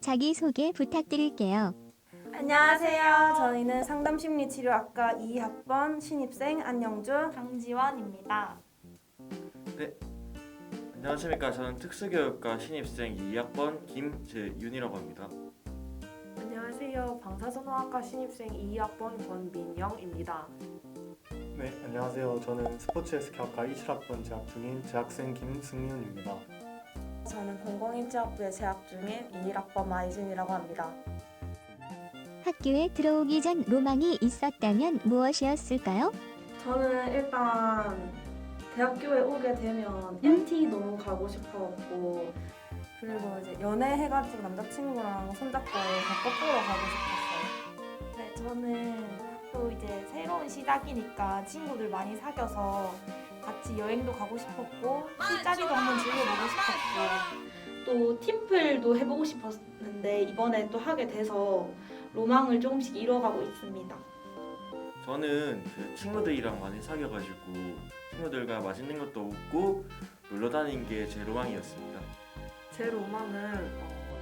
자기소개 부탁드릴게요. 안녕하세요. 저희는 상담심리치료학과 2학번 신입생 안영주. 강지원입니다. 안녕하십니까. 저는 특수교육과 신입생 2학번 김재윤이라고 합니다. 안녕하세요. 방사선호학과 신입생 2학번 권민영입니다. 네, 안녕하세요. 저는 스포츠 헬스케어과 27학번 재학 중인 재학생 김승윤입니다. 저는 공공인지학부에 재학 중인 21학번 마이진이라고 합니다. 학교에 들어오기 전 로망이 있었다면 무엇이었을까요? 저는 일단 대학교에 오게 되면 MT 너무 가고 싶었고 그리고 이제 연애해가지고 남자친구랑 손잡고 벚꽃 보러 가고 싶었어요. 네, 저는 또 이제 새로운 시작이니까 친구들 많이 사귀어서 같이 여행도 가고 싶었고 술자리도 한번 즐겨보고 싶었고 또 팀플도 해보고 싶었는데 이번에 또 하게 돼서 로망을 조금씩 이뤄가고 있습니다. 저는 그 친구들이랑 많이 사귀어가지고 친구들과 맛있는 것도 먹고 놀러 다니는 게제 로망이었습니다. 제 로망은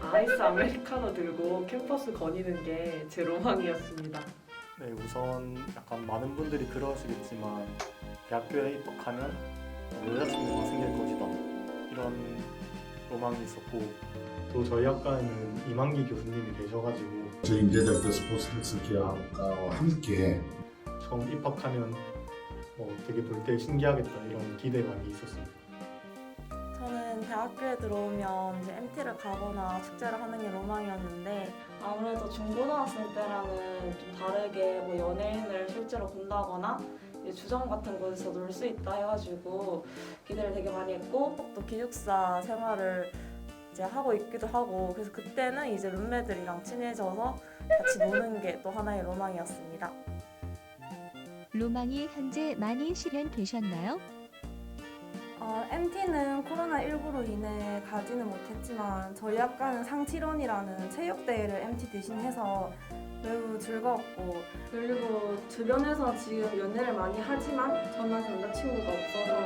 어, 아이스 아메리카노 들고 캠퍼스 거니는 게 제 로망이었습니다. 네, 우선 약간 많은 분들이 그러시겠지만 대학교에 입학하면 여자친구가 생길 것이다 이런 로망이 있었고 또 저희 학과에는 이만기 교수님이 계셔가지고 저희 인제대학교 스포츠 헬스케어학과와 함께 처음 입학하면 어, 되게 볼 때 신기하겠다 이런 기대가 많이 있었습니다. 저는 대학교에 들어오면 이제 MT를 가거나 축제를 하는 게 로망이었는데 아무래도 중고등학생 때랑은 좀 다르게 뭐 연예인을 실제로 본다거나 주점 같은 곳에서 놀 수 있다 해가지고 기대를 되게 많이 했고 또 기숙사 생활을 이제 하고 있기도 하고 그래서 그때는 이제 룸메들이랑 친해져서 같이 노는 게 또 하나의 로망이었습니다. 로망이 현재 많이 실현되셨나요? 어, MT는 코로나19로 인해 가지는 못했지만 저희 학과는 상치론이라는 체육대회를 MT 대신해서 매우 즐거웠고 그리고 주변에서 지금 연애를 많이 하지만 저는 남자친구가 없어서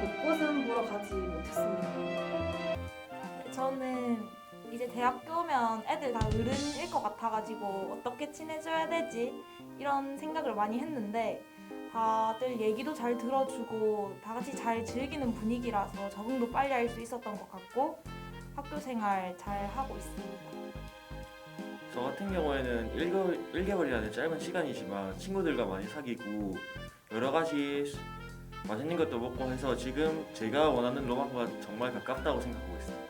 벚꽃은 보러 가지 못했습니다. 저는 이제 대학교 오면 애들 다 어른일 것 같아가지고 어떻게 친해져야 되지 이런 생각을 많이 했는데 다들 얘기도 잘 들어주고 다 같이 잘 즐기는 분위기라서 적응도 빨리 할 수 있었던 것 같고 학교 생활 잘 하고 있습니다. 저 같은 경우에는 1개월, 1개월이라는 짧은 시간이지만 친구들과 많이 사귀고 여러 가지 수- 맛있는 것도 먹고 해서 지금 제가 원하는 로망과 정말 가깝다고 생각하고 있습니다.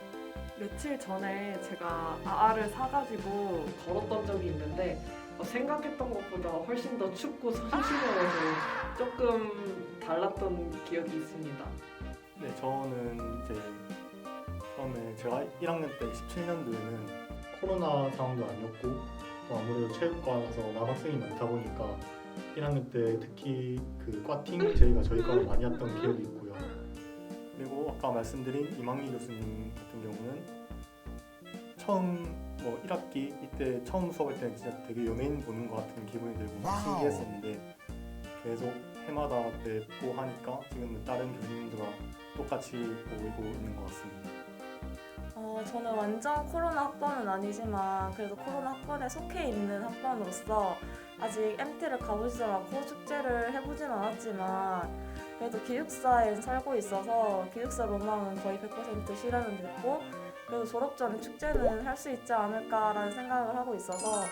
며칠 전에 제가 아아를 사가지고 걸었던 적이 있는데 어, 생각했던 것보다 훨씬 더 춥고 손시려워서 조금 달랐던 기억이 있습니다. 네, 저는 이제 처음에 제가 1학년 때 17년도에는 코로나 상황도 아니었고 또 아무래도 체육과라서 남학생이 많다 보니까 1학년 때 특히 그 과팅 저희가 저희 과를 많이 했던 기억이 있고요. 그리고 아까 말씀드린 이만기 교수님 같은 경우는 처음 뭐 1학기 이때 처음 수업할 때는 진짜 되게 연예인 보는 것 같은 기분이 들고 신기했었는데 계속 해마다 뵙고 하니까 지금은 다른 교수님들과 똑같이 보이고 있는 것 같습니다. 어, 저는 완전 코로나 학번은 아니지만 그래도 코로나 학번에 속해 있는 학번으로서 아직 MT를 가보지도 않고 축제를 해보진 않았지만 그래도 기숙사에 살고 있어서 기숙사 로망은 거의 100% 실현은 됐고 그래도 졸업 전에 축제는 할 수 있지 않을까라는 생각을 하고 있어서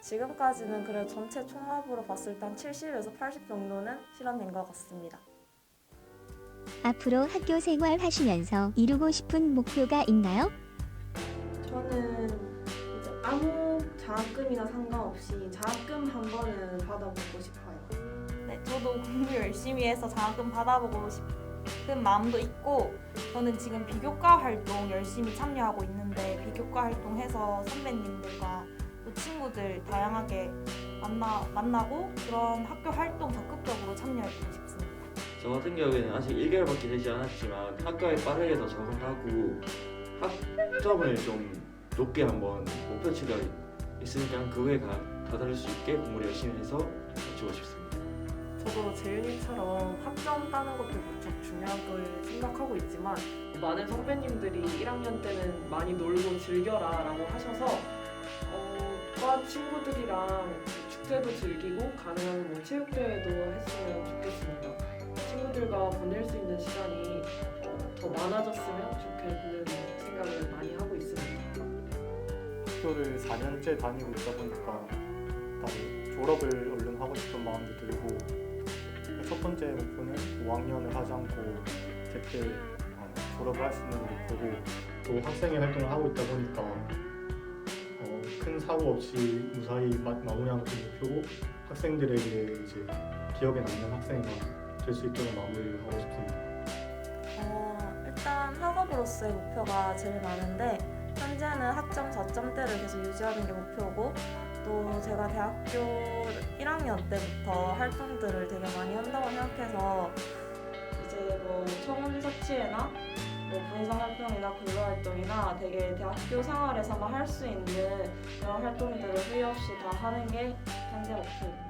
지금까지는 그래도 전체 총합으로 봤을 때 한 70에서 80 정도는 실현된 것 같습니다. 앞으로 학교 생활 하시면서 이루고 싶은 목표가 있나요? 저는 이제 아무 장학금이나 상관없이 장학금 한 번은 받아보고 싶어요. 네, 저도 공부 열심히 해서 장학금 받아보고 싶 은 마음도 있고 저는 지금 비교과 활동 열심히 참여하고 있는데 비교과 활동해서 선배님들과 또 친구들 다양하게 만나, 만나고 그런 학교 활동 적극적으로 참여해보고 싶습니다. 저 같은 경우에는 아직 1개월밖에 되지 않았지만 학교에 빠르게 더 적응하고 학점을 좀 높게 한번 목표치가 있으니까 그거에 가, 다다를 수 있게 공부를 열심히 해서 마치고 싶습니다. 저도 재윤이처럼 학점 따는 것도 무척 중요하게 생각하고 있지만 많은 선배님들이 1학년 때는 많이 놀고 즐겨라 라고 하셔서 어, 과 친구들이랑 축제도 즐기고 가능하면 뭐 체육대회도 했으면 좋겠습니다. 친구들과 보낼 수 있는 시간이 어, 더 많아졌으면 좋겠는 생각을 많이 하고 있습니다. 학교를 4년째 다니고 있다 보니까 졸업을 얼른 하고 싶은 마음도 들고 첫 번째 목표는 5학년을 하지 않고 제때 어, 졸업을 할 수 있는 목표고 또 학생회 활동을 하고 있다 보니까 어, 큰 사고 없이 무사히 마, 마무리하는 게 목표고 학생들에게 이제 기억에 남는 학생이 될 수 있도록 마무리를 하고 싶습니다. 어, 일단 학업으로서의 목표가 제일 많은데 현재는 학점 4점대를 계속 유지하는 게 목표고 또 제가 대학교 1학년 때부터 활동들을 되게 많이 한다고 생각해서 이제 뭐 청원 서치회나 뭐 분상 활동이나 근로 활동이나 되게 대학교 생활에서만 할 수 있는 그런 활동들을 후회 없이 다 하는 게 현재 목표입니다.